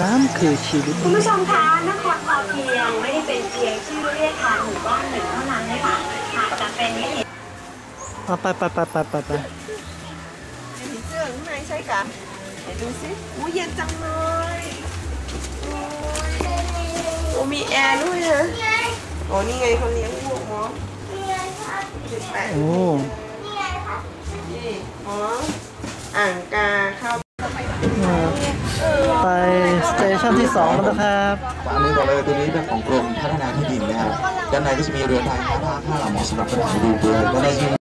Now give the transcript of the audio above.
น้ำคือชีวิต คุณผู้ชมคะนครพอเพียงไม่ได้เป็นเพียงชื่อเรียกทางหมู่บ้านหนึ่งเท่านั้นนะคะหากจะเป็นไปไปไปไปไปไป ช่กะไหนดูสิอู้เย็นจังเลยโอ้ยโอ้มีแอร์ด้วยนะโอ้นี่ไงเขาเลี้ยงวัวหมอแปะโอ้นี่หมออ่างกาเข้าไปสเตชันที่สองแล้วนะครับอันนี้บอกเลยตัวนี้เป็นของกรมพัฒนาที่ดินนะครับด้านในก็จะมีเรือพายข้ามข้ามหลังเหมาะสำหรับปัญหาดูด้วยด้านในจะมี